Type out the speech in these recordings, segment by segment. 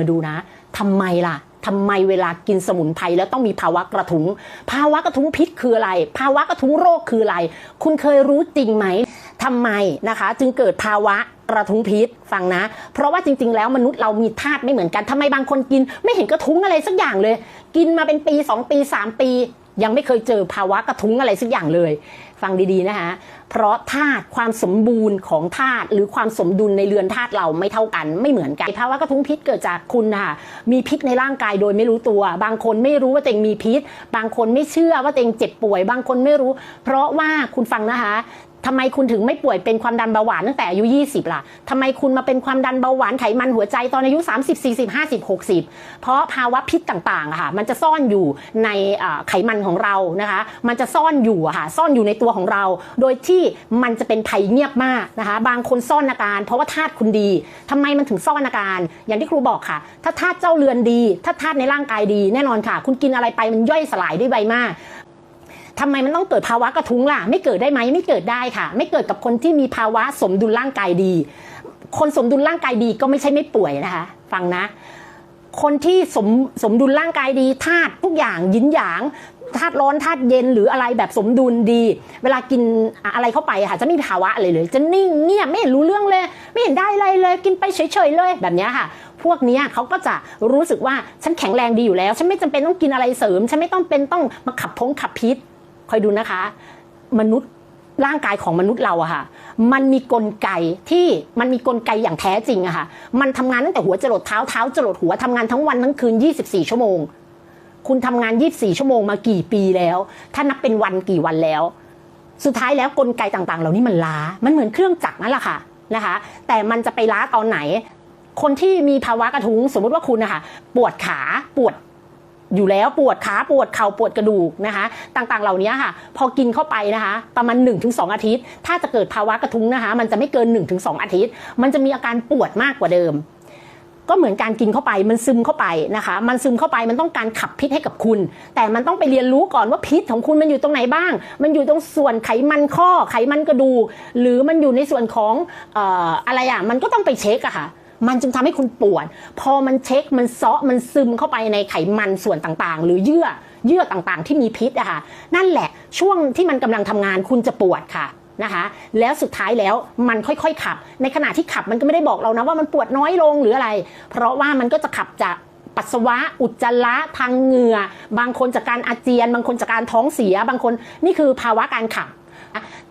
มาดูนะทำไมล่ะทำไมเวลากินสมุนไพรแล้วต้องมีภาวะกระทุ้ง ภาวะกระทุ้งพิษคืออะไร ภาวะกระทุ้งโรคคืออะไร คุณเคยรู้จริงไหมทำไมนะคะ จึงเกิดภาวะกระทุ้งพิษฟังนะ เพราะว่าจริง ๆ แล้วมนุษย์เรามีธาตุไม่เหมือนกันทำไมบางคนกิน ไม่เห็นกระทุ้งอะไรสักอย่างเลย กินมาเป็นปี 2 ปี 3 ปี ยังไม่เคยเจอภาวะกระทุ้งอะไรสักอย่างเลย ฟังดีๆนะคะเพราะธาตุความสมบูรณ์ของธาตุหรือความสมดุลในเรือนธาตุเราไม่เท่ากันไม่เหมือนกันภาวะกระทุ้งพิษเกิดจากคุณค่ะมีพิษในร่างกายโดยไม่รู้ตัว บางคนไม่รู้ว่าตัวเองมีพิษ บางคนไม่เชื่อว่าตัวเองเจ็บป่วย บางคนไม่รู้ เพราะว่าคุณฟังนะคะ ทำไมคุณถึงไม่ป่วยเป็นความดันเบาหวานตั้งแต่อายุ 20 ล่ะทำไมคุณมาเป็นความดันเบาหวานไขมันหัวใจตอนอายุ 30 40 50 60 เพราะภาวะพิษต่างๆค่ะมันจะซ่อนอยู่ในไขมันของเรานะคะ มันจะซ่อนอยู่ค่ะซ่อนอยู่ในตัวของเรา โดยที่มันจะเป็นภัยเงียบมากนะคะ บางคนซ่อนอาการ เพราะว่าธาตุคุณดีทำไมมันถึงซ่อนอาการ อย่างที่ครูบอกค่ะ ถ้าธาตุเจ้าเรือนดี ถ้าธาตุในร่างกายดีแน่นอนค่ะ คุณกินอะไรไปมันย่อยสลายได้ไวมาก ทำไมมันต้องเกิดภาวะกระทุ้งล่ะ ไม่เกิดได้ไหมไม่เกิดได้ค่ะ ไม่เกิดกับคนที่มีภาวะสมดุลร่างกายดี คนสมดุลร่างกายดีก็ไม่ใช่ไม่ป่วยนะคะ ฟังนะ คนที่สมสมดุลร่างกายดีธาตุทุกอย่างยินหยางธาตุร้อนธาตุเย็นหรืออะไรแบบสมดุลดี เวลากินอะไรเข้าไปค่ะ จะไม่มีภาวะอะไรเลย จะนิ่งเงียบไม่เห็นรู้เรื่องเลย ไม่เห็นได้อะไรเลยกินไปเฉยๆเลยแบบนี้ค่ะ พวกนี้เขาก็จะรู้สึกว่าฉันแข็งแรงดีอยู่แล้ว ฉันไม่จำเป็นต้องกินอะไรเสริม ฉันไม่ต้องเป็นต้องมาขับพงขับพิษ คอยดูนะคะ มนุษย์ร่างกายของมนุษย์เราอะค่ะ มันมีกลไกที่มันมีกลไกอย่างแท้จริงอะค่ะ มันทำงานตั้งแต่หัวจรดเท้าเท้าจรดหัวทำงานทั้งวันทั้งคืน 24 ชั่วโมง คุณทำงาน 24 ชั่วโมงมากี่ปีแล้ว ถ้านับเป็นวันกี่วันแล้ว สุดท้ายแล้วกลไกต่างๆ เหล่านี้มันล้า มันเหมือนเครื่องจักรนั่นแหละค่ะนะคะ แต่มันจะไปล้าตอนไหน คนที่มีภาวะกระทุ้งสมมติว่าคุณนะคะปวดขาปวด อยู่แล้วปวดขาปวดเข่าปวดกระดูกนะคะ ต่างๆเหล่านี้ค่ะ พอกินเข้าไปนะคะ ประมาณ 1-2 อาทิตย์ ถ้าจะเกิดภาวะกระทุ้งนะคะ มันจะไม่เกิน 1-2 อาทิตย์ มันจะมีอาการปวดมากกว่าเดิม ก็เหมือนการกินเข้าไปมันซึมเข้าไปนะคะ มันซึมเข้าไปมันต้องการขับพิษให้กับคุณ แต่มันต้องไปเรียนรู้ก่อนว่าพิษของคุณมันอยู่ตรงไหนบ้าง มันอยู่ตรงส่วนไขมันข้อไขมันกระดูกหรือมันอยู่ในส่วนของอะไรอะมันก็ต้องไปเช็คอะค่ะ มันจึงทำให้คุณปวด พอมันเช็คมันเซาะมันซึมเข้าไปในไขมันส่วนต่างๆ หรือเยื่อเยื่อต่างๆ ที่มีพิษอะค่ะนั่นแหละช่วงที่มันกำลังทำงานคุณจะปวดค่ะนะคะแล้วสุดท้ายแล้วมันค่อยๆขับ ในขณะที่ขับมันก็ไม่ได้บอกเรานะว่ามันปวดน้อยลงหรืออะไร เพราะว่ามันก็จะขับจากปัสสาวะ อุจจาระทางเหงื่อ บางคนจากการอาเจียน บางคนจากการท้องเสีย บางคนนี่คือภาวะการขับ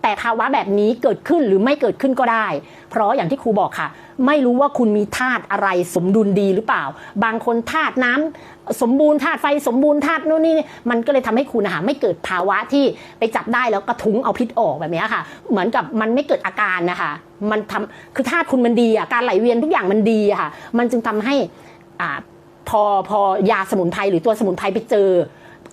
แต่ภาวะแบบนี้เกิดขึ้นหรือไม่เกิดขึ้นก็ได้ เพราะอย่างที่ครูบอกค่ะ ไม่รู้ว่าคุณมีธาตุอะไรสมดุลดีหรือเปล่า บางคนธาตุน้ำสมบูรณ์ธาตุไฟสมบูรณ์ธาตุนู่นนี่มันก็เลยทำให้คุณนะคะไม่เกิดภาวะที่ไปจับได้แล้วกระทุ้งเอาพิษออกแบบนี้ค่ะ เหมือนกับมันไม่เกิดอาการนะคะมันทำคือธาตุคุณมันดีอะการไหลเวียนทุกอย่างมันดีค่ะ มันจึงทำให้อ่าพอพอยาสมุนไพรหรือตัวสมุนไพรไปเจอ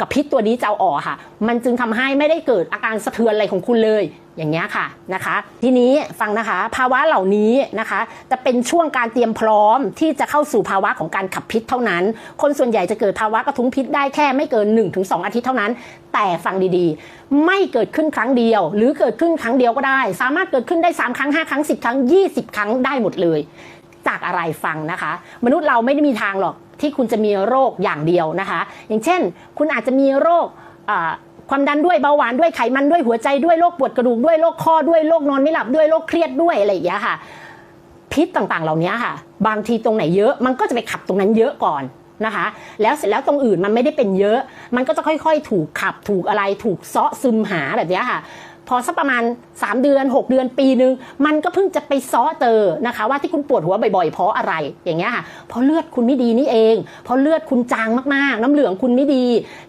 กับพิษตัวนี้จะเอาออกค่ะ มันจึงทำให้ไม่ได้เกิดอาการสะเทือนอะไรของคุณเลยอย่างเงี้ยค่ะนะคะ ทีนี้ฟังนะคะ ภาวะเหล่านี้นะคะ จะเป็นช่วงการเตรียมพร้อมที่จะเข้าสู่ภาวะของการขับพิษเท่านั้น คนส่วนใหญ่จะเกิดภาวะกระทุ้งพิษได้แค่ไม่เกิน 1-2 อาทิตย์เท่านั้น แต่ฟังดีๆ ไม่เกิดขึ้นครั้งเดียว หรือเกิดขึ้นครั้งเดียวก็ได้ สามารถเกิดขึ้นได้ 3 ครั้ง 5 ครั้ง 10 ครั้ง 20 ครั้งได้หมดเลย จากอะไรฟังนะคะ มนุษย์เราไม่ได้มีทางหรอก ที่คุณจะมีโรคอย่างเดียวนะคะ อย่างเช่น คุณอาจจะมีโรคความดันด้วยเบาหวานด้วยไขมันด้วยหัวใจด้วยโรคปวดกระดูกด้วยโรคข้อด้วยโรคนอนไม่หลับด้วยโรคเครียดด้วยอะไรอย่างเงี้ยค่ะ พิษต่างๆเหล่านี้ค่ะ บางทีตรงไหนเยอะมันก็จะไปขับตรงนั้นเยอะก่อนนะคะ แล้วเสร็จแล้วตรงอื่นมันไม่ได้เป็นเยอะ มันก็จะค่อยๆ ถูกขับถูกอะไรถูกเซาะซึมหาแบบนี้ค่ะ พอสักประมาณ 3 เดือน 6 เดือนปีหนึ่งมันก็เพิ่งจะไปซ้อเจอนะคะว่าที่คุณปวดหัวบ่อยๆ เพราะอะไรอย่างเงี้ยค่ะเพราะเลือดคุณไม่ดีนี่เอง เพราะเลือดคุณจางมากๆ น้ำเหลืองคุณไม่ดี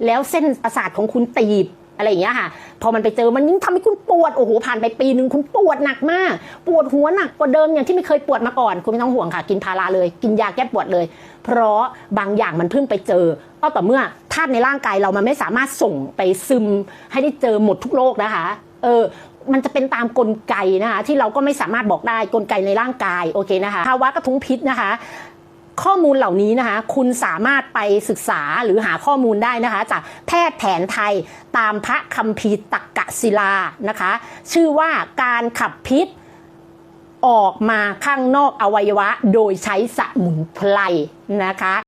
แล้วเส้นประสาทของคุณตีบอะไรอย่างเงี้ยค่ะ พอมันไปเจอมันยิ่งทำให้คุณปวด โอ้โห ผ่านไปปีหนึ่งคุณปวดหนักมาก ปวดหัวหนักกว่าเดิมอย่างที่ไม่เคยปวดมาก่อน คุณไม่ต้องห่วงค่ะ กินพาราเลย กินยาแก้ปวดเลย เพราะบางอย่างมันเพิ่งไปเจอ ก็ต่อเมื่อธาตุในร่างกายเรามันไม่สามารถส่งไปซึมให้ได้เจอหมดทุกโรคนะคะ เออมันจะเป็นตามกลไกนะคะที่เราก็ไม่สามารถบอกได้กลไกในร่างกายโอเคนะคะภาวะกระทุ้งพิษนะคะข้อมูลเหล่านี้นะคะคุณสามารถไปศึกษาหรือหาข้อมูลได้นะคะ จากแพทย์แผนไทยตามพระคัมภีร์ตักกะศิลานะคะ ชื่อว่าการขับพิษออกมาข้างนอกอวัยวะ โดยใช้สมุนไพรนะคะ